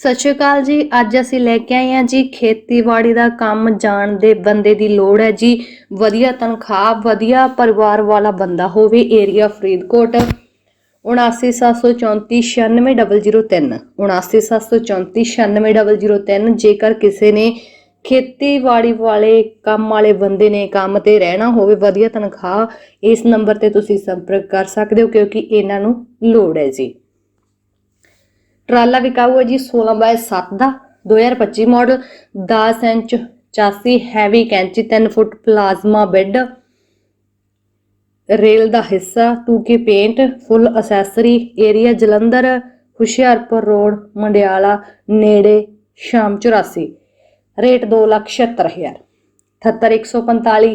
ਸਤਿ ਸ਼੍ਰੀ ਅਕਾਲ ਜੀ। ਅੱਜ ਅਸੀਂ ਲੈ ਕੇ ਆਏ ਹਾਂ ਜੀ ਖੇਤੀਬਾੜੀ ਦਾ ਕੰਮ ਜਾਣਦੇ ਬੰਦੇ ਦੀ ਲੋੜ ਹੈ ਜੀ। ਵਧੀਆ ਤਨਖਾਹ, ਵਧੀਆ ਪਰਿਵਾਰ ਵਾਲਾ ਬੰਦਾ ਹੋਵੇ ਏਰੀਆ ਫਰੀਦਕੋਟ। 7974496003 7974496003 ਜੇਕਰ ਕਿਸੇ ਨੇ ਖੇਤੀਬਾੜੀ ਵਾਲੇ ਕੰਮ ਵਾਲੇ ਬੰਦੇ ਨੇ ਕੰਮ ਤੇ ਰਹਿਣਾ ਹੋਵੇ, ਵਧੀਆ ਤਨਖਾਹ, ਇਸ ਨੰਬਰ ਤੇ ਤੁਸੀਂ ਸੰਪਰਕ ਕਰ ਸਕਦੇ ਹੋ ਕਿਉਂਕਿ ਇਹਨਾਂ ਨੂੰ ਲੋੜ ਹੈ ਜੀ। ਟਰਾਲਾ ਵਿਕਾਊ ਹੈ ਜੀ 16 ਬਾਏ 7 ਦਾ 2025 ਮਾਡਲ 10 ਇੰਚ ਚਾਸੀ ਹੈਵੀ ਕੈਂਚੀ 3 ਫੁੱਟ ਪਲਾਜ਼ਮਾ ਬੈੱਡ ਰੇਲ ਦਾ ਹਿੱਸਾ 2K paint full accessory area Jalandhar, Hoshiarpur road Mandiala, ਨੇੜੇ ਸ਼ਾਮ 84 ਰੇਟ 276000 78145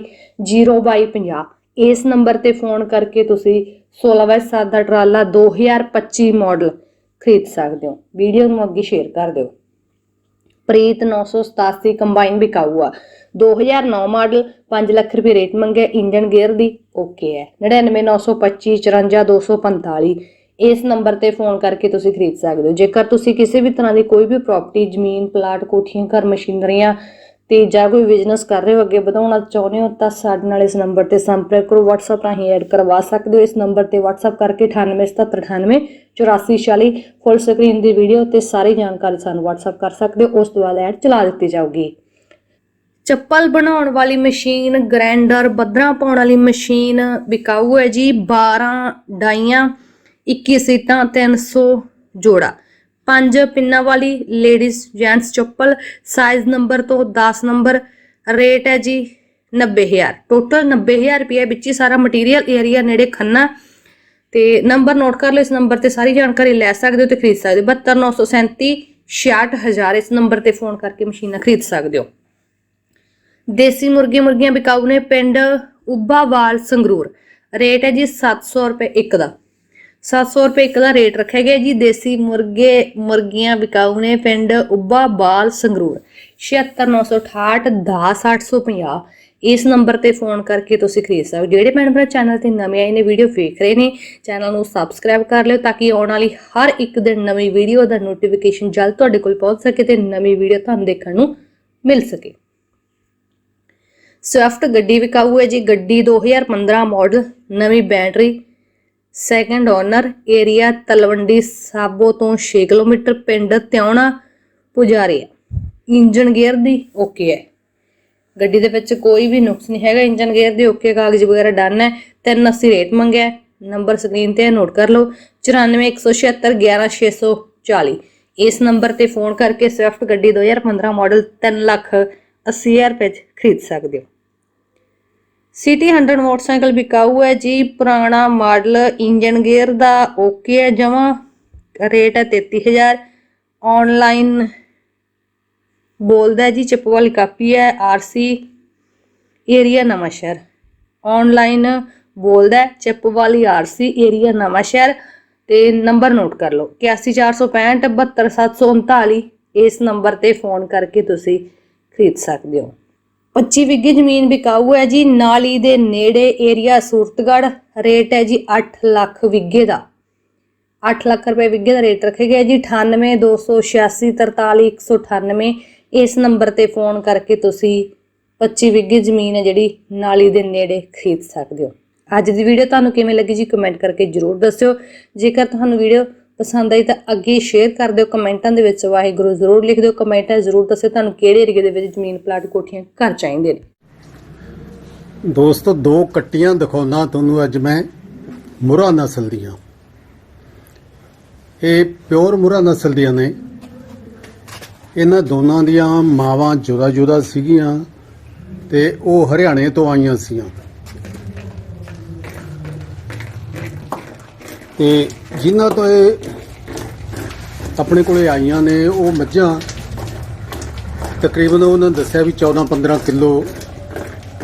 02250 ਇਸ ਨੰਬਰ ਤੇ ਫੋਨ ਕਰਕੇ ਤੁਸੀਂ 16 ਬਾਏ 7 ਦਾ ਟਰਾਲਾ 2025 ਮਾਡਲ ਖਰੀਦ ਸਕਦੇ ਹੋ। ਵੀਡੀਓ ਨੂੰ ਅੱਗੇ ਸ਼ੇਅਰ ਕਰ ਦਿਓ। ਪ੍ਰੀਤ 987 ਕੰਬਾਈਨ ਵਿਕਾਊ ਆ 2009 ਮਾਡਲ 5 ਲੱਖ ਰੁਪਏ ਰੇਟ ਮੰਗਿਆ ਇੰਜਨ ਗੇਅਰ ਦੀ। ਓਕੇ ਹੈ। 99925 54245 ਇਸ ਨੰਬਰ ਤੇ ਫੋਨ ਕਰਕੇ ਤੁਸੀਂ ਖਰੀਦ ਸਕਦੇ ਹੋ। ਜੇਕਰ ਤੁਸੀਂ ਕਿਸੇ ਵੀ ਤਰ੍ਹਾਂ ਦੀ ਕੋਈ ਵੀ ਪ੍ਰਾਪਰਟੀ ਜ਼ਮੀਨ ਪਲਾਟ ਕੋਠੀਆਂ, ਘਰ, ਮਸ਼ੀਨਰੀਆਂ ਤੇ ਜਾਂ ਕੋਈ ਬਿਜ਼ਨਸ ਕਰ ਰਹੇ ਹੋ, ਅੱਗੇ ਵਧਾਉਣਾ ਚਾਹੁੰਦੇ ਹੋ, ਤਾਂ ਸਾਡੇ ਨਾਲ ਇਸ ਨੰਬਰ ਤੇ ਸੰਪਰਕ ਕਰੋ, WhatsApp ਰਾਹੀਂ ਐਡ ਕਰਵਾ ਸਕਦੇ ਹੋ। ਇਸ ਨੰਬਰ ਤੇ WhatsApp ਕਰਕੇ 987798 8440 ਫੁੱਲ ਸਕਰੀਨ ਦੀ ਵੀਡੀਓ ਤੇ ਸਾਰੀ ਜਾਣਕਾਰੀ ਸਾਨੂੰ WhatsApp ਕਰ ਸਕਦੇ ਹੋ। ਉਸ ਤੋਂ ਬਾਅਦ ਐਡ ਚਲਾ ਦਿੱਤੀ ਜਾਊਗੀ। ਚੱਪਲ ਬਣਾਉਣ ਵਾਲੀ ਮਸ਼ੀਨ ਗ੍ਰੈਂਡਰ ਬੱਦਰਾ ਪਾਉਣ ਵਾਲੀ ਮਸ਼ੀਨ ਵਿਕਾਊ ਹੈ ਜੀ 12 ਡਾਈਆਂ 21 ਸੀਟਾਂ 300 ਜੋੜਾ। ਪੰਜ ਪਿੰਨਾਂ ਵਾਲੀ ਲੇਡੀਜ਼ ਜੈਂਟਸ ਚੱਪਲ ਸਾਈਜ਼ ਨੰਬਰ ਤੋਂ 10 ਨੰਬਰ ਰੇਟ ਹੈ ਜੀ 90000 ਟੋਟਲ 90000 ਰੁਪਏ ਵਿੱਚ ਹੀ ਸਾਰਾ ਮਟੀਰੀਅਲ ਏਰੀਆ ਨੇੜੇ ਖੰਨਾ। ਤੇ ਨੰਬਰ ਨੋਟ ਕਰ ਲਓ, ਇਸ ਨੰਬਰ ਤੇ ਸਾਰੀ ਜਾਣਕਾਰੀ ਲੈ ਸਕਦੇ ਹੋ ਤੇ ਖਰੀਦ ਸਕਦੇ ਹੋ। 72937 66000 ਇਸ ਨੰਬਰ ਤੇ ਫੋਨ ਕਰਕੇ ਮਸ਼ੀਨਾਂ ਖਰੀਦ ਸਕਦੇ ਹੋ। ਦੇਸੀ ਮੁਰਗੀ ਮੁਰਗੀਆਂ ਵਿਕਾਊ ਨੇ ਪਿੰਡ ਉੱਬਾਵਾਲ ਸੰਗਰੂਰ। ਰੇਟ ਹੈ ਜੀ 700 ਰੁਪਏ ਇੱਕ ਦਾ। 700 ਰੁਪਏ ਇੱਕ ਦਾ ਰੇਟ ਰੱਖਿਆ ਗਿਆ ਜੀ। ਦੇਸੀ ਮੁਰਗੇ, ਮੁਰਗੀਆਂ ਵਿਕਾਊ ਨੇ ਪਿੰਡ ਉੱਬਾਵਾਲ ਸੰਗਰੂਰ। 76968 10850 ਇਸ ਨੰਬਰ ਤੇ ਫੋਨ ਕਰਕੇ ਤੁਸੀਂ ਖਰੀਦ ਸਕਦੇ ਹੋ। ਜਿਹੜੇ ਭੈਣ ਭਰਾ ਚੈਨਲ ਤੇ ਨਵੇਂ ਆਏ ਨੇ, ਵੀਡੀਓ ਵੇਖ ਰਹੇ ਨੇ, ਚੈਨਲ ਨੂੰ ਸਬਸਕ੍ਰਾਈਬ ਕਰ ਲਿਓ ਤਾਂ ਕਿ ਆਉਣ ਵਾਲੀ ਹਰ ਇੱਕ ਦਿਨ ਨਵੀਂ ਵੀਡੀਓ ਦਾ ਨੋਟੀਫਿਕੇਸ਼ਨ ਜਲਦ ਤੁਹਾਡੇ ਕੋਲ ਪਹੁੰਚ ਸਕੇ ਤੇ ਨਵੀਂ ਵੀਡੀਓ ਤੁਹਾਨੂੰ ਦੇਖਣ ਨੂੰ ਮਿਲ ਸਕੇ। ਸਵਿਫਟ ਗੱਡੀ ਵਿਕਾਊ ਹੈ ਜੀ। ਗੱਡੀ 2015 ਮਾਡਲ, ਨਵੀਂ battery second owner area Talwandi Sabo ਤੋਂ 6 ਕਿਲੋਮੀਟਰ ਪਿੰਡ ਤਿਉਣਾ ਪੁਜਾਰੀਆ। ਇੰਜਨ ਗੇਅਰ ਦੀ ਓਕੇ ਹੈ। ਗੱਡੀ ਦੇ ਵਿੱਚ ਕੋਈ ਵੀ ਨੁਕਸ ਨਹੀਂ ਹੈਗਾ। ਇੰਜਨ ਗੇਅਰ ਦੇ ਓਕੇ ਕਾਗਜ਼ ਵਗੈਰਾ ਡਨ ਹੈ। 380 ਰੇਟ ਮੰਗਿਆ ਨੰਬਰ ਸਕਰੀਨ ਤੇ ਨੋਟ ਕਰ ਲਓ। 9417611640 11640 ਇਸ ਨੰਬਰ ਤੇ ਫੋਨ ਕਰਕੇ ਸਵਿਫਟ ਗੱਡੀ 2015 ਮਾਡਲ 3 ਲੱਖ 80000 ਰੁਪਏ 'ਚ ਖਰੀਦ ਸਕਦੇ ਹੋ। ਸਿਟੀ 100 ਮੋਟਰਸਾਈਕਲ ਵਿਕਾਊ ਹੈ ਜੀ, ਪੁਰਾਣਾ ਮਾਡਲ ਇੰਜਨ ਗੇਅਰ ਦਾ ਓਕੇ ਹੈ ਜਮਾ ਰੇਟ ਹੈ 33000 ਆਨਲਾਈਨ ਬੋਲਦਾ ਜੀ, ਚਿੱਪ ਵਾਲੀ ਕਾਪੀ ਹੈ ਆਰਸੀ ਏਰੀਆ ਨਵਾਂਸ਼ਹਿਰ ਆਨਲਾਈਨ ਬੋਲਦਾ ਹੈ, ਚਿੱਪ ਵਾਲੀ ਆਰਸੀ ਏਰੀਆ ਨਵਾਂਸ਼ਹਿਰ ਤੇ ਨੰਬਰ ਨੋਟ ਕਰ ਲਓ 81465 72739 ਇਸ ਨੰਬਰ ਤੇ ਫੋਨ ਕਰਕੇ ਤੁਸੀਂ ਖਰੀਦ ਸਕਦੇ ਹੋ। 25 ਵਿਗੇ ਜ਼ਮੀਨ ਵਿਕਾਊ ਹੈ ਜੀ, ਨਾਲੀ ਦੇ ਨੇੜੇ ਏਰੀਆ ਸੂਰਤਗੜ ਰੇਟ ਹੈ ਜੀ 8 ਲੱਖ ਵਿਗੇ ਦਾ। 8 ਲੱਖ ਰੁਪਏ ਵਿਗੇ ਦਾ ਰੇਟ ਰੱਖਿਆ ਗਿਆ ਜੀ 9828643198 ਇਸ ਨੰਬਰ ਤੇ ਫੋਨ ਕਰਕੇ ਤੁਸੀਂ 25 ਵਿਗੇ ਜ਼ਮੀਨ ਹੈ ਜਿਹੜੀ ਨਾਲੀ ਦੇ ਨੇੜੇ ਖਰੀਦ ਸਕਦੇ ਹੋ। ਅੱਜ ਦੀ ਵੀਡੀਓ ਤੁਹਾਨੂੰ ਕਿਵੇਂ ਲੱਗੀ ਜੀ ਕਮੈਂਟ ਕਰਕੇ ਜਰੂਰ ਦੱਸਿਓ। ਜੇਕਰ ਤੁਹਾਨੂੰ ਵੀਡੀਓ ਪਸੰਦ ਆਈ ਤਾਂ ਅੱਗੇ ਸ਼ੇਅਰ ਕਰ ਦਿਓ ਕਮੈਂਟਾਂ ਦੇ ਵਿੱਚ। ਵਾਹਿਗੁਰੂ ਜ਼ਰੂਰ ਲਿਖ ਦਿਓ ਕਮੈਂਟਾਂ, ਜ਼ਰੂਰ ਦੱਸਿਓ ਤੁਹਾਨੂੰ ਕਿਹੜੇ ਏਰੀਏ ਦੇ ਵਿੱਚ ਜ਼ਮੀਨ ਪਲਾਟ ਕੋਠੀਆਂ ਘਰ ਚਾਹੀਦੇ ਨੇ। ਦੋਸਤੋ, ਦੋ ਕੱਟੀਆਂ ਦਿਖਾਉਣਾ ਤੁਹਾਨੂੰ ਅੱਜ ਮੈਂ ਮੁਰਾ ਨਸਲ ਦੀਆਂ। ਇਹ ਪਿਓਰ ਮੁਰਾ ਨਸਲ ਦੀਆਂ ਨੇ। ਇਹਨਾਂ ਦੋਨਾਂ ਦੀਆਂ ਮਾਵਾਂ ਜੁਦਾ ਜੁਦਾ ਸੀਗੀਆਂ ਤੇ ਉਹ ਹਰਿਆਣੇ ਤੋਂ ਆਈਆਂ ਸੀਆਂ। ਤੇ ਜਿਨ੍ਹਾਂ ਤੋਂ ਇਹ ਆਪਣੇ ਕੋਲੇ ਆਈਆਂ ਨੇ, ਉਹ ਮੱਝਾਂ। ਤਕਰੀਬਨ ਉਹਨਾਂ ਨੇ ਦੱਸਿਆ ਵੀ 14 15 ਕਿਲੋ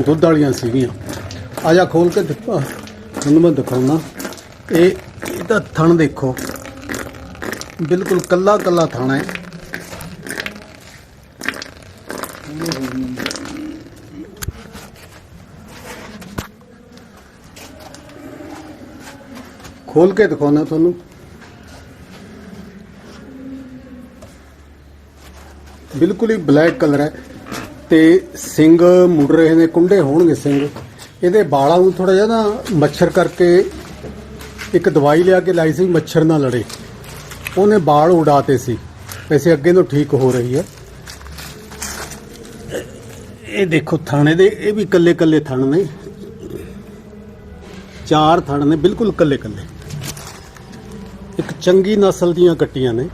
ਦੁੱਧ ਵਾਲੀਆਂ ਸੀਗੀਆਂ। ਆ ਜਾ ਖੋਲ ਕੇ ਦਿਖਾ, ਤੁਹਾਨੂੰ ਮੈਂ ਦਿਖਾਉਣਾ। ਇਹ, ਇਹਦਾ ਥਣ ਦੇਖੋ। ਬਿਲਕੁਲ ਕੱਲਾ ਕੱਲਾ ਥਣ ਹੈ। ਖੋਲ ਕੇ ਦਿਖਾਉਣਾ ਤੁਹਾਨੂੰ। ਬਿਲਕੁਲ ਹੀ ਬਲੈਕ ਕਲਰ ਹੈ ਤੇ ਸਿੰਘ ਮੁੜ ਰਹੇ ਨੇ, ਕੁੰਡੇ ਹੋਣਗੇ ਸਿੰਘ। ਇਹਦੇ ਬਾਲਾਂ ਨੂੰ ਥੋੜਾ ਜਿਹਾ ਨਾ ਮੱਛਰ ਕਰਕੇ ਇੱਕ ਦਵਾਈ ਲਿਆ ਕੇ ਲਾਈ ਸੀ ਮੱਛਰ ਨਾ ਲੜੇ। ਉਹਨੇ ਬਾਲ ਉਡਾਤੇ ਸੀ। ਵੈਸੇ ਅੱਗੇ ਤੋਂ ਠੀਕ ਹੋ ਰਹੀ ਹੈ। ਇਹ ਦੇਖੋ ਥਾਣੇ ਦੇ, ਇਹ ਵੀ ਕੱਲੇ ਕੱਲੇ ਥਣ ਨੇ। ਚਾਰ ਥਣ ਨੇ, ਬਿਲਕੁਲ ਕੱਲੇ ਕੱਲੇ ਇੱਕ ਚੰਗੀ ਨਸਲ ਦੀਆਂ ਕੱਟੀਆਂ ਨੇ।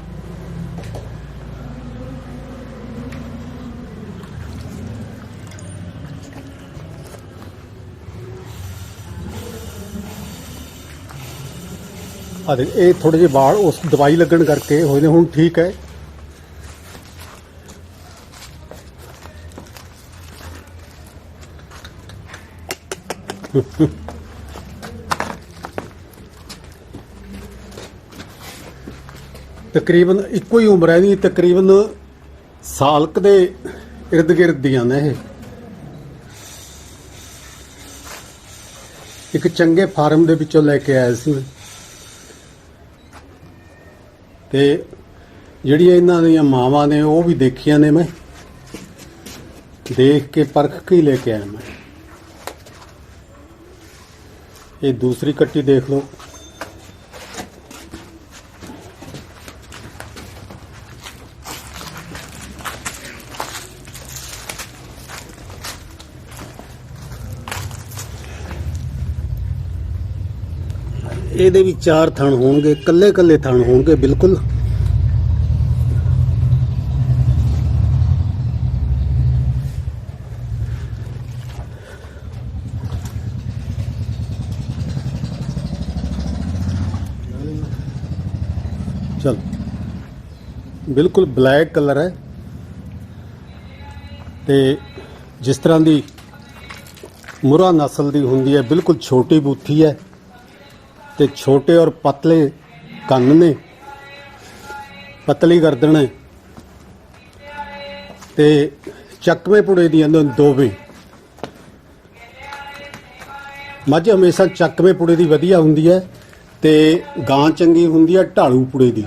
ਆ ਦੇਖ, ਇਹ ਥੋੜੇ ਜਿਹੇ ਵਾਲ ਉਸ ਦਵਾਈ ਲੱਗਣ ਕਰਕੇ ਹੋਏ ਨੇ, ਹੁਣ ਠੀਕ ਹੈ। ਤਕਰੀਬਨ ਇੱਕੋ ਹੀ ਉਮਰ ਹੈ ਦੀ ਤਕਰੀਬਨ ਸਾਲ ਕੁ ਦੇ ਇਰਦ ਗਿਰਦ ਦੀਆਂ ਨੇ ਇਹ। ਇੱਕ ਚੰਗੇ ਫਾਰਮ ਦੇ ਵਿੱਚੋਂ ਲੈ ਕੇ ਆਇਆ ਸੀ ਤੇ ਜਿਹੜੀਆਂ ਇਹਨਾਂ ਦੀਆਂ ਮਾਵਾਂ ਨੇ, ਉਹ ਵੀ ਦੇਖੀਆਂ ਨੇ ਮੈਂ। ਦੇਖ ਕੇ ਪਰਖ ਕੇ ਲੈ ਕੇ ਆਇਆ ਮੈਂ। ਇਹ ਦੂਸਰੀ ਕੱਟੀ ਦੇਖ ਲਓ। ਇਹਦੇ ਵੀ ਚਾਰ ਥਣ ਹੋਣਗੇ ਕੱਲੇ ਕੱਲੇ ਥਣ ਹੋਣਗੇ, ਬਿਲਕੁਲ। ਚਲ। ਬਿਲਕੁਲ ਬਲੈਕ ਕਲਰ ਹੈ। ਤੇ ਜਿਸ ਤਰ੍ਹਾਂ ਦੀ ਮੁਰਾ ਨਸਲ ਦੀ ਹੁੰਦੀ ਹੈ, ਬਿਲਕੁਲ ਛੋਟੀ ਬੂਥੀ ਹੈ। ਤੇ ਛੋਟੇ ਔਰ ਪਤਲੇ ਕੰਨ ਨੇ, ਪਤਲੀ ਗਰਦਨ ਹੈ ਤੇ ਚੱਕਵੇਂ ਪੁੜੇ ਦੀਆਂ ਦੋਵੇਂ। ਮੱਝ ਹਮੇਸ਼ਾ ਚੱਕਵੇਂ ਪੁੜੇ ਦੀ ਵਧੀਆ ਹੁੰਦੀ ਹੈ ਤੇ ਗਾਂ ਚੰਗੀ ਹੁੰਦੀ ਹੈ, ਢਾਲੂ ਪੁੜੇ ਦੀ।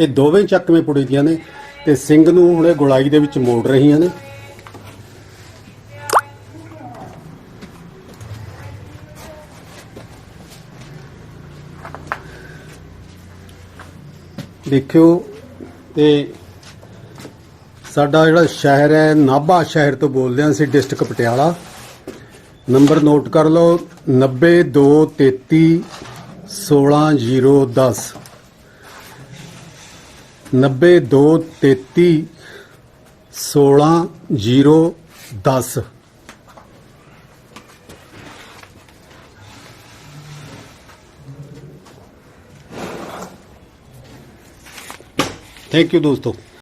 ਇਹ ਦੋਵੇਂ ਚੱਕਵੇਂ ਪੁੜੇ ਦੀਆਂ ਨੇ ਤੇ ਸਿੰਘ ਨੂੰ ਹੁਣੇ ਗੁਲਾਈ ਦੇ ਵਿੱਚ ਮੋੜ ਰਹੀਆਂ ਨੇ। ਦੇਖਿਓ ਤੇ ਸਾਡਾ ਜਿਹੜਾ ਸ਼ਹਿਰ ਹੈ, ਨਾਭਾ ਸ਼ਹਿਰ ਤੋਂ ਬੋਲਦੇ ਹਾਂ ਅਸੀਂ, ਡਿਸਟ੍ਰਿਕਟ ਪਟਿਆਲਾ। ਨੰਬਰ ਨੋਟ ਕਰ ਲਓ 9233 16010 ਥੈਂਕ ਯੂ ਦੋਸਤੋ।